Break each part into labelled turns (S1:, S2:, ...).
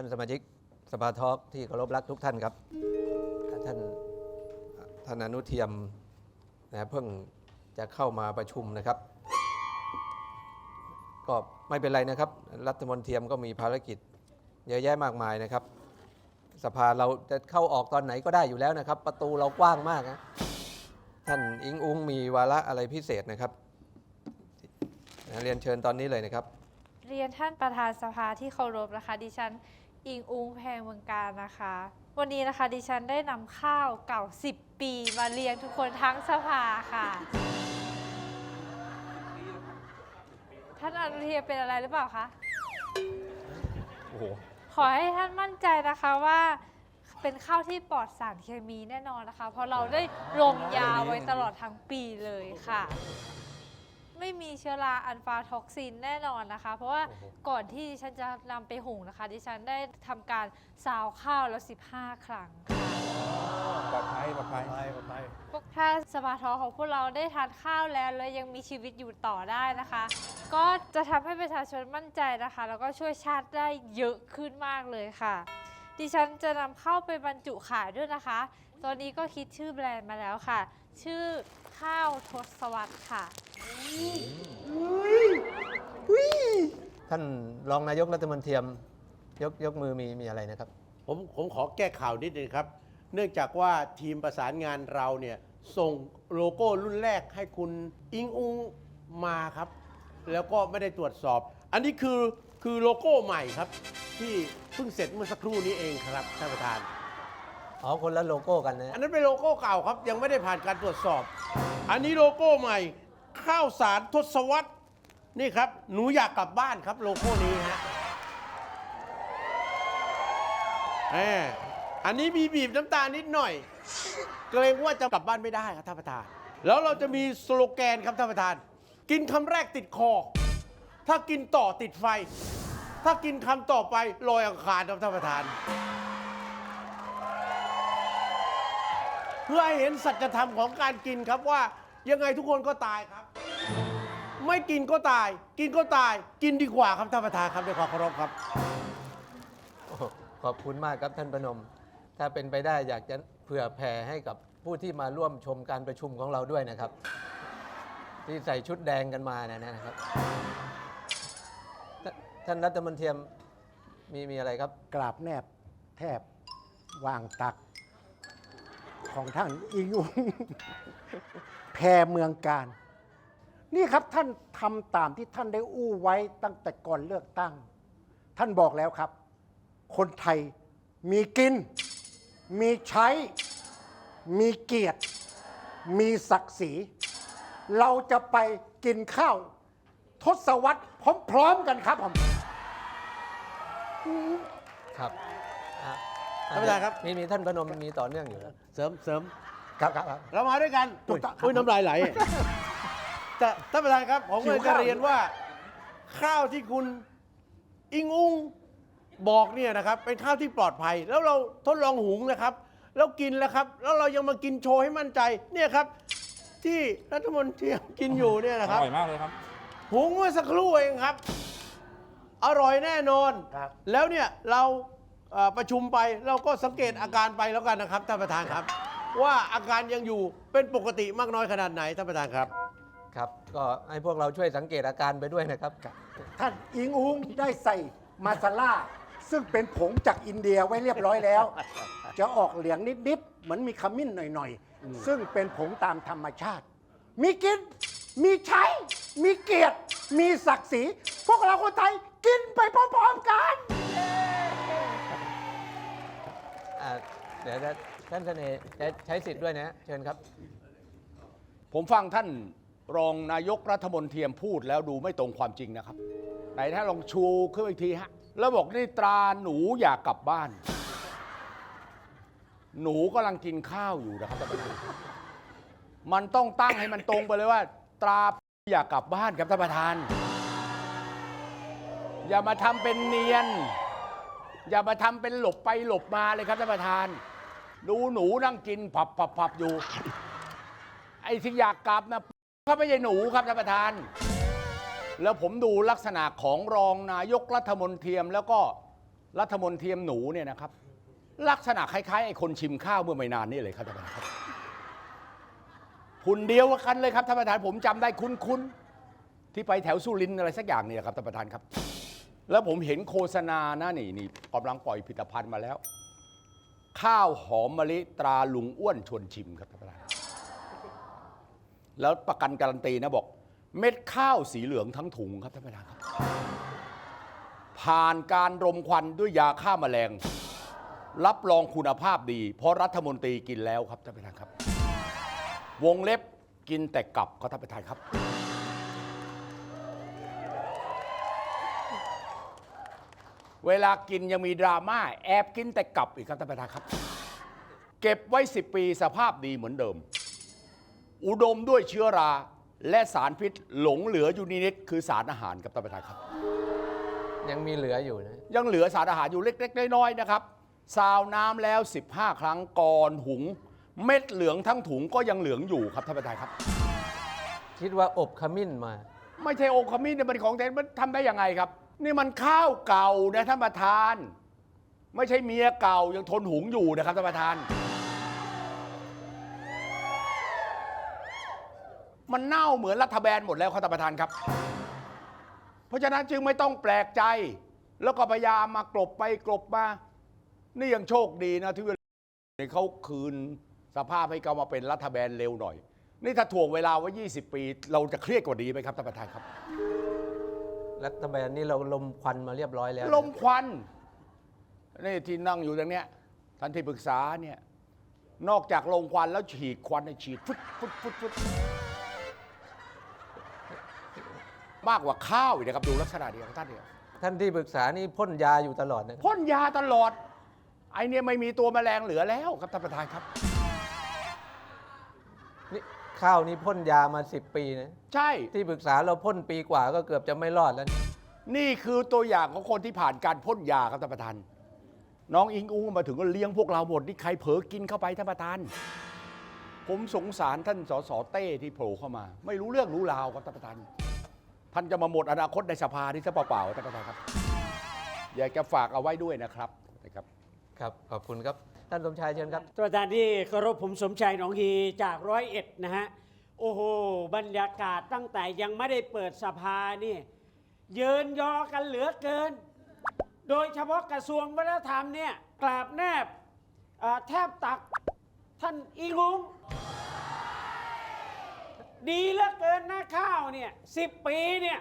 S1: านสมาชิกสภาทอกที่เคารพรักทุกท่านครับ ท่านท่านอนุเทียมนะเพิ่งจะเข้ามาประชุมนะครับ ก็ไม่เป็นไรนะครับ รัฐมนตรีก็มีภารกิจเยอะแยะมากมายนะครับ สภาเราจะเข้าออกตอนไหนก็ได้อยู่แล้วนะครับ ประตูเรากว้างมากนะท่านอิงอุ้งมีวาระอะไรพิเศษนะครับนะเรียนเชิญตอนนี้เลยนะครับ
S2: เรียนท่านประธานสภาที่เคารพนะคะดิฉัน อิงอุงแพงเมืองการนะคะ วันนี้นะคะดิฉันได้นำข้าวเก่า 10 ปีมาเลี้ยงทุกคนทั้งสภาค่ะ ท่านอนุเทียเป็นอะไรหรือเปล่าคะ
S1: โอ้โห
S2: ขอให้ท่านมั่นใจนะคะว่า เป็นข้าวที่ปลอดสารเคมีแน่นอนนะคะ เพราะเราได้ลงยาไว้ตลอดทั้งปีเลยค่ะ ไม่มีเชื้อราอันฟาท็อกซินแน่นอนนะคะ เพราะว่า
S1: โอ้โห
S2: ก่อนที่ดิฉันจะนำไปหุงนะคะ ดิฉันได้ทำการซาวข้าวแล้ว 15 ครั้งค่ะ
S3: ปลอดภัยปลอดภัย
S2: พวกถ้าสภาทอของพวกเราได้ทานข้าวแล้ว แล้วยังมีชีวิตอยู่ต่อได้นะคะ ก็จะทำให้ประชาชนมั่นใจนะคะ แล้วก็ช่วยชาติได้เยอะขึ้นมากเลยค่ะ ดิฉันจะนำเข้าไปบรรจุขายด้วยนะคะ ตอนนี้ก็คิดชื่อแบรนด์มาแล้วค่ะ ชื่อข้าวทศวรรษค่ะ
S1: ท่านรองนายกรัฐมนตรียกยกมือมีมีอะไรนะครับ
S3: ผมผมขอแก้ข่าวนิดนึงครับ เนื่องจากว่าทีมประสานงานเราเนี่ยส่งโลโก้รุ่นแรกให้คุณอิงอุงมาครับ แล้วก็ไม่ได้ตรวจสอบ อันนี้คือ คือโลโก้ใหม่ครับ ที่เพิ่งเสร็จเมื่อสักครู่นี้เองครับท่านประธาน
S1: อ๋อคนละโลโก้กันนะ
S3: อันนั้นเป็นโลโก้เก่าครับ ยังไม่ได้ผ่านการตรวจสอบ อันนี้โลโก้ใหม่ ข้าวสารทศวรรษนี่ครับ หนูอยากกลับบ้านครับโลโก้นี้ฮะแหมอันนี้มีบีบน้ำตาลนิดหน่อย เกรงว่าจะกลับบ้านไม่ได้ครับท่านประธาน แล้วเราจะมีสโลแกนครับท่านประธาน กินคำแรกติดคอ ถ้ากินต่อติดไฟ ถ้ากินคำต่อไปลอยอังคารครับท่านประธาน เพื่อให้เห็นสัจธรรมของการกินครับว่ายังไงทุกคนก็ตายครับ ไม่กินก็ตาย กินก็ตาย กินดีกว่าครับท่านประธานครับด้วยความเคารพครับ
S1: โอ้โหขอบคุณมากครับท่านประนม ถ้าเป็นไปได้อยากจะเผื่อแผ่ให้กับผู้ที่มาร่วมชมการประชุมของเราด้วยนะครับ ที่ใส่ชุดแดงกันมาเนยนะครับ ท่านรัฐมนตรีมีมีอะไรครับ
S4: กราบแนบแทบวางตัก ของท่านอิงอุงแพรเมืองการ นี่ครับท่านทำตามที่ท่านได้อู้ไว้ตั้งแต่ก่อนเลือกตั้ง ท่านบอกแล้วครับ คนไทยมีกิน มีใช้ มีเกียรติ มีศักดิ์ศรี เราจะไปกินข้าว ทศวรรษพร้อมๆกันครับผม
S1: ครับอะ
S3: ท่านประธานครับ
S1: มีมีท่านประนมมีต่อเนื่องอยู่แล้ว
S3: เสริมเสริม
S4: ครับครับครับ
S3: เรามาด้วยกัน
S4: ถูกต้องครับ
S3: อุ้ยน้ำลายไหล แต่ท่านประธานครับผมเลย
S4: หิว
S3: จะ
S4: ข้าว
S3: เรียนว่า ข้าวที่คุณอิงอุงบอกเนี่ยนะครับ เป็นข้าวที่ปลอดภัย แล้วเราทดลองหุงนะครับ แล้วกินแล้วครับ แล้วเรายังมากินโชว์ให้มั่นใจเนี่ยครับ ที่รัฐมนตรีกินอยู่เนี่ยนะครับ
S5: อร่อยมากเลยครับ
S3: หุงเมื่อสักครู่เองครับ อร่อยแน่นอน
S4: ครับ
S3: แล้วเนี่ยเราเอ่อประชุมไปเราก็สังเกตอาการไปแล้วกันนะครับท่านประธานครับ ว่าอาการยังอยู่เป็นปกติมากน้อยขนาดไหนท่านประธานครับ
S1: ครับ ก็ให้พวกเราช่วยสังเกตอาการไปด้วยนะครับ
S4: ท่านอิงอุงได้ใส่มาซาล่าซึ่งเป็นผงจากอินเดียไว้เรียบร้อยแล้ว จะออกเหลืองนิด ๆ เหมือนมีขมิ้นหน่อย ๆ ซึ่งเป็นผงตามธรรมชาติ มีกิน มีใช้ มีเกียรติ มีศักดิ์ศรีพ วกเราคนไทยกินไปพร้อมๆกัน
S1: อ่าเดี๋ยวจะท่านเสน่ห์จะใช้สิทธิ์ด้วยนะ เชิญครับ
S5: ผมฟังท่านรองนายกรัฐมนตรีพูดแล้วดูไม่ตรงความจริงนะครับ ไหนท่านลองชูขึ้นอีกทีฮะ แล้วบอกนี่ตราหนูอยากกลับบ้าน หนูกำลังกินข้าวอยู่นะครับท่านประธานมันต้องตั้งให้มันตรงไปเลยว่า ตราอยากกลับบ้านครับท่านประธาน อย่ามาทำเป็นเนียน อย่ามาทำเป็นหลบไปหลบมาเลยครับท่านประธาน ดูหนูนั่งกินผับผับผับอยู่ ไอ้ที่อยากกลับนะเขาไม่ใช่หนูครับท่านประธาน แล้วผมดูลักษณะของรองนายกรัฐมนตรีแล้วก็รัฐมนตรีหนูเนี่ยนะครับ ลักษณะคล้ายๆไอ้คนชิมข้าวเมื่อไม่นานนี่เลยครับท่านประธานครับหุ่นเดียวกันเลยครับท่านประธานผมจำได้คุ้นๆที่ไปแถวสุรินอะไรสักอย่างนี่แหละครับท่านประธานครับ แล้วผมเห็นโฆษณานะนี่นี่กำลังปล่อยผลิตภัณฑ์มาแล้ว ข้าวหอมมะลิตราลุงอ้วนชวนชิมครับท่านประธานแล้วประกันการันตีนะบอก เม็ดข้าวสีเหลืองทั้งถุงครับท่านประธานครับ ผ่านการรมควันด้วยยาฆ่าแมลง รับรองคุณภาพดี เพราะรัฐมนตรีกินแล้วครับท่านประธานครับ วงเล็บกินแต่กลับครับท่านประธานครับ เวลากินยังมีดราม่าแอบกินแต่กลับอีกครับท่านประธานครับ เก็บไว้ 10 ปีสภาพดีเหมือนเดิม อุดมด้วยเชื้อราและสารพิษหลงเหลืออยู่นิดๆคือสารอาหารครับท่านประธานครับ
S1: ยังมีเหลืออยู่นะ
S5: ยังเหลือสารอาหารอยู่เล็ก ๆ น้อยๆนะครับซาวน้ำแล้ว 15 ครั้งก่อนหุง เม็ดเหลืองทั้งถุงก็ยังเหลืองอยู่ครับท่านประธานครับ
S1: คิดว่าอบขมิ้นมา
S5: ไม่ใช่โอคามินเนี่ยมันของแท้มันทำได้ยังไงครับ นี่มันข้าวเก่านะท่านประธาน ไม่ใช่เมียเก่ายังทนหุงอยู่นะครับท่านประธาน มันเน่าเหมือนรัฐบาลหมดแล้วครับท่านประธานครับ เพราะฉะนั้นจึงไม่ต้องแปลกใจ แล้วก็พยายามมากลบไปกลบมา นี่ยังโชคดีนะที่เขาคืนสภาพให้เขามาเป็นรัฐบาลเร็วหน่อย นี่ถ้าถ่วงเวลาไว้ 20 ปี เราจะเครียดกว่านี้ไหมครับท่านประธานครับ
S1: รัฐบาลนี้เราลมควันมาเรียบร้อยแล้วนะ
S5: ลมควันนี่ที่นั่งอยู่ตรงเนี้ยท่านที่ปรึกษาเนี่ยนอกจากลมควันแล้วฉีดควันเนี่ยฉีดฟุดฟุดฟุดฟุดมากกว่าข้าวอีกนะครับดูลักษณะเดียวของท่านเนี่ย
S1: ท่านที่ปรึกษานี่พ่นยาอยู่ตลอดนะครับ
S5: พ่นยาตลอด ไอเนี่ยไม่มีตัวแมลงเหลือแล้วครับท่านประธานครับ
S1: นี่ ข้าวนี่พ่นยามาสิบปีนะ
S5: ใช่
S1: ที่ปรึกษาเราพ่นปีกว่าก็เกือบจะไม่รอดแล้ว
S5: นี่คือตัวอย่างของคนที่ผ่านการพ่นยาครับท่านประธาน น้องอิงอุ้งมาถึงก็เลี้ยงพวกเราหมดนี่ใครเผลอกินเข้าไปท่านประธาน ผมสงสารท่านสสเต้ที่โผล่เข้ามา ไม่รู้เรื่องรู้ราวครับท่านประธาน ท่านจะมาหมดอนาคตในสภาที่ซะเปล่าๆท่านประธานครับ อยากจะฝากเอาไว้ด้วยนะครับนะครับ
S1: ครับ ขอบคุณครับ ท่านสมชายเชิญครับ
S6: ท่านประธานที่เคารพผมสมชายหนองฮีจากร้อยเอ็ดนะฮะ โอ้โห บรรยากาศตั้งแต่ยังไม่ได้เปิดสภานี่เยินยอกันเหลือเกิน โดยเฉพาะกระทรวงวัฒนธรรมเนี่ยกราบแนบเอ่อแทบตักท่านอีงุง ดีเหลือเกินนะข้าวเนี่ยสิบปีเนี่ย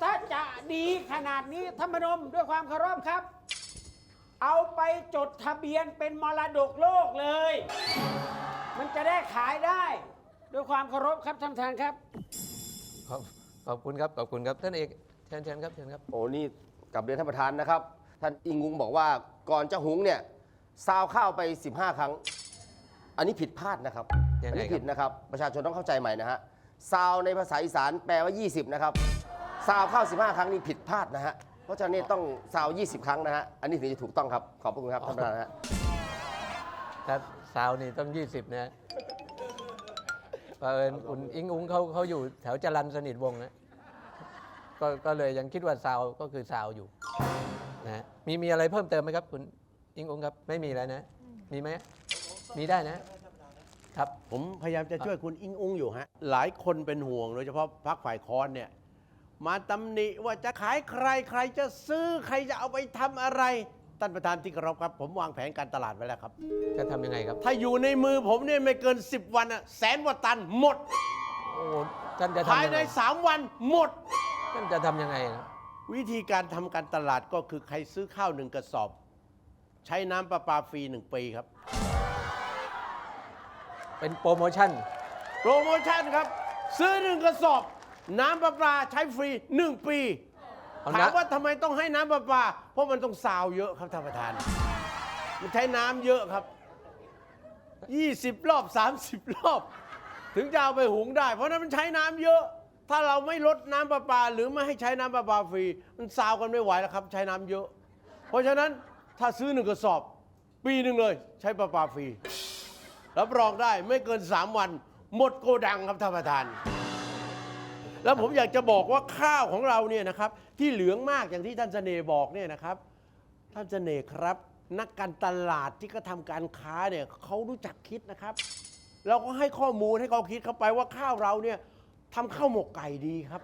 S6: ถ้าจะดีขนาดนี้ธรรมนมด้วยความเคารพครับ เอาไปจดทะเบียนเป็นมรดกโลกเลย มันจะได้ขายได้ ด้วยความเคารพครับท่านประธานครับ
S1: ขอบขอบคุณครับ ขอบคุณครับ ท่านเอกเชิญเชิญครับเชิญครับ
S7: โอ้นี่กลับเรียนท่านประธานนะครับ ท่านอิงงุงบอกว่าก่อนจะหุงเนี่ยซาวข้าวไป 15 ครั้ง อันนี้ผิดพลาดนะครับ
S1: ยังไง
S7: อันี้
S1: ครับ
S7: ผิดนะครับ ประชาชนต้องเข้าใจใหม่นะฮะซาวในภาษาอีสานแปลว่า 20 นะครับซาวข้าว 15 ครั้งนี่ผิดพลาดนะฮะเพ ราะฉะนั้นนี่ต้องซาว 20 ครั้งนะฮะ อันนี้ถึงจะถูกต้องครับ ขอบพระคุณครับท่านประธานฮะ
S1: ถ้าสาวนี่ต้อง 20 นะเผอิญคุณอิงอุ้งเขาเขาอยู่แถวจรันสนิทวงศ์นะก็ก็เลยยังคิดว่าสาวก็คือสาวอยู่นะมีมีอะไรเพิ่มเติมไหมครับ คุณอิงอุ้งครับไม่มีแล้วนะ มีไหมมีได้นะ ครับ
S3: ผมพยายามจะช่วยคุณอิงอุ้งอยู่ฮะ หลายคนเป็นห่วงโดยเฉพาะพรรคฝ่ายค้อนเนี่ย มาตำหนิว่าจะขายใครใครจะซื้อใครจะเอาไปทำอะไรท่านประธานที่เคารพครับ ผมวางแผนการตลาดไว้แล้วครับ
S1: จะทำยังไงครับ
S3: ถ้าอยู่ในมือผมเนี่ยไม่เกิน 10 วันอะแสนกว่าตันหมด
S1: โอ้ท่านจะ
S3: ภาย
S1: ทำยัง
S3: ใน
S1: ไง
S3: 3 วันหมด
S1: ท่านจะทำยังไงนะ
S3: วิธีการทำการตลาดก็คือใครซื้อข้าวหนึ่งกระสอบ ใช้น้ำประปาฟรีหนึ่งปีครับ
S1: เป็นโปรโมชั่น
S3: โปรโมชั่นครับ ซื้อหนึ่งกระสอบ น้ำประปาใช้ฟรีหนึ่งปี
S1: เอา
S3: ถาม
S1: นะ
S3: ว่าทำไมต้องให้น้ำประปา เพราะมันต้องซาวเยอะครับท่านประธาน มันใช้น้ำเยอะครับ 20 รอบ 30 รอบ ถึงจะเอาไปหุงได้ เพราะฉะนั้นมันใช้น้ำเยอะ ถ้าเราไม่ลดน้ำประปา หรือไม่ให้ใช้น้ำประปาฟรี มันซาวกันไม่ไหวแล้วครับ ใช้น้ำเยอะ เพราะฉะนั้นถ้าซื้อหนึ่งกระสอบ ปีหนึ่งเลย ใช้ประปาฟรี รับรองได้ไม่เกิน 3 วัน หมดโกดังครับท่านประธาน แล้วผมอยากจะบอกว่าข้าวของเราเนี่ยนะครับ ที่เหลืองมากอย่างที่ท่านเสน่ห์บอกเนี่ยนะครับ ท่านเสน่ห์ครับ นักการตลาดที่ก็ทำการค้าเนี่ยเขารู้จักคิดนะครับ เราก็ให้ข้อมูลให้เขาคิดเข้าไปว่าข้าวเราเนี่ยทำข้าวหมกไก่ดีครับ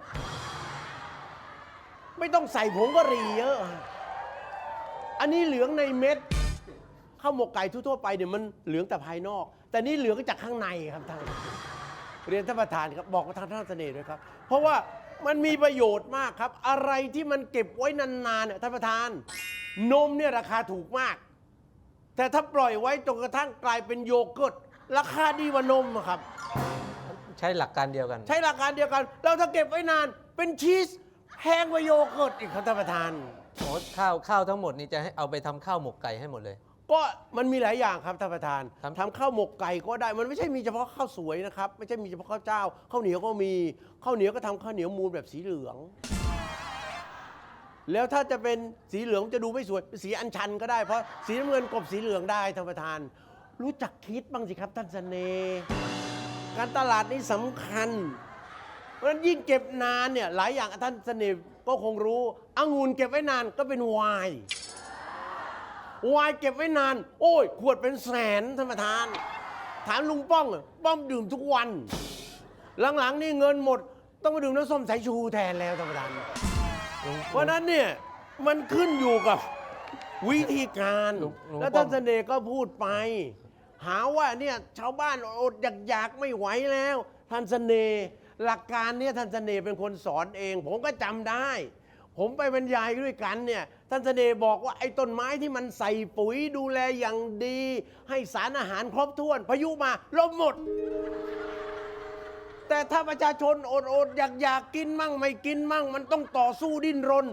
S3: ไม่ต้องใส่ผงกะหรี่เยอะ อันนี้เหลืองในเม็ดข้าวหมกไก่ทั่วๆไปเนี่ยมันเหลืองแต่ภายนอก แต่นี่เหลืองจากข้างในครับท่าน เรียนท่านประธานครับบอกกับทางท่านเสน่ห์ด้วยครับ เพราะว่ามันมีประโยชน์มากครับ อะไรที่มันเก็บไว้นานๆเนี่ยท่านประธาน นมเนี่ยราคาถูกมาก แต่ถ้าปล่อยไว้จนกระทั่งกลายเป็นโยเกิร์ตราคาดีกว่านมอะครับ
S1: ใช้หลักการเดียวกัน
S3: ใช้หลักการเดียวกัน เราถ้าเก็บไว้นานเป็นชีสแพงกว่าโยเกิร์ตอีกครับท่านประธาน
S1: โอ้ข้าวข้าวทั้งหมดนี่จะให้เอาไปทำข้าวหมกไก่ให้หมดเลย
S3: ก็มันมีหลายอย่างครับท่านประธาน
S1: ครับ
S3: ทำข้าวหมกไก่ก็ได้มันไม่ใช่มีเฉพาะข้าวสวยนะครับไม่ใช่มีเฉพาะข้าวเจ้าข้าวเหนียวก็มีข้าวเหนียวก็ทำข้าวเหนียวมูลแบบสีเหลือง แล้วถ้าจะเป็นสีเหลืองจะดูไม่สวยเป็นสีอัญชันก็ได้เพราะสีน้ำเงินกลบสีเหลืองได้ท่านประธาน รู้จักคิดบ้างสิครับท่านเสน่ห์การตลาดนี่สำคัญ เพราะฉะนั้นยิ่งเก็บนานเนี่ยหลายอย่างท่านเสน่ห์ก็คงรู้องุ่นเก็บไว้นานก็เป็นไวน์ วายเก็บไว้นาน โอ้ย ขวดเป็นแสนท่านประธาน ถามลุงป้องอะป้อมดื่มทุกวัน หลังๆ นี่เงินหมด ต้องมาดื่มน้ำส้มสายชูแทนแล้วท่านประธาน เพราะฉะนั้นเนี่ยมันขึ้นอยู่กับวิธีการ
S1: ลุงลุง
S3: แล้ว
S1: ป้อ
S3: ท่ามนเสน่ห์ก็พูดไป หาว่าเนี่ยชาวบ้านอดอยากๆไม่ไหวแล้ว ท่านเสน่ห์หลักการเนี่ยท่านเสน่ห์เป็นคนสอนเอง ผมก็จำได้ ผมไปบรรยายด้วยกันเนี่ยท่านเสน่ห์บอกว่าไอ้ต้นไม้ที่มันใส่ปุ๋ยดูแลอย่างดี ให้สารอาหารครบถ้วน พายุมาลมหมด แต่ถ้าประชาชนอดอดอยากอยากกินมั่งไม่กินมั่ง มันต้องต่อสู้ดิ้นรน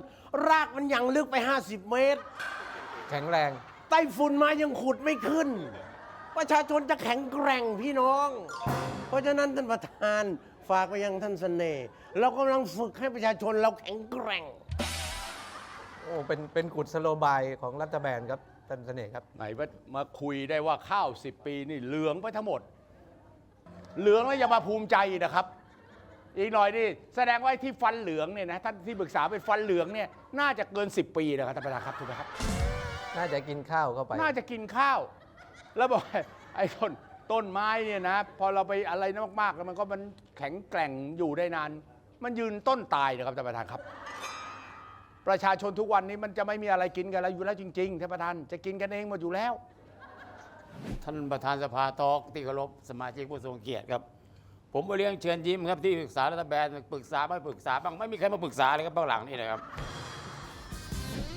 S3: รากมันยังลึกไป 50 เมตร
S1: แข็งแรง
S3: ไต้ฝุ่นมายังขุดไม่ขึ้น ประชาชนจะแข็งแกร่งพี่น้อง เพราะฉะนั้นท่านประธานฝากไปยังท่านเสน่ห์เรากำลังฝึกให้ประชาชนเราแข็งแกร่ง
S1: โอ้เป็นเป็นกุศโลบายของรัฐบาลครับท่านเสน่ห์ครับ
S5: ไหนว่ามาคุยได้ว่าข้าว 10 ปีนี่เหลืองไปทั้งหมด เหลืองแล้วอย่ามาภูมิใจนะครับ อีกหน่อยนี่แสดงว่าไอ้ที่ฟันเหลืองเนี่ยนะท่านที่ปรึกษาเป็นฟันเหลืองเนี่ยน่าจะเกิน 10 ปีนะครับท่านประธานครับถูกไหมครับ
S1: น่าจะกินข้าวเข้าไป
S5: น่าจะกินข้าว แล้วบอกไอ้ต้นต้นไม้เนี่ยนะ พอเราไปอะไรนะมากๆแล้วมันก็มันแข็งแกร่งอยู่ได้นาน มันยืนต้นตายนะครับท่านประธานครับ ประชาชนทุกวันนี้มันจะไม่มีอะไรกินกันแล้วอยู่แล้วจริงๆท่านประธานจะกินกันเองหมดอยู่แล้ว
S8: ท่านประธานสภาทอกที่เคารพสมาชิกผู้ทรงเกียรติครับ ผมมาเลี้ยงเชิญยิ้มครับที่ปรึกษารัฐบาลปรึกษาไม่ปรึกษาบ้างไม่มีใครมาปรึกษาเลยครับเบื้องหลังนี่นะครับ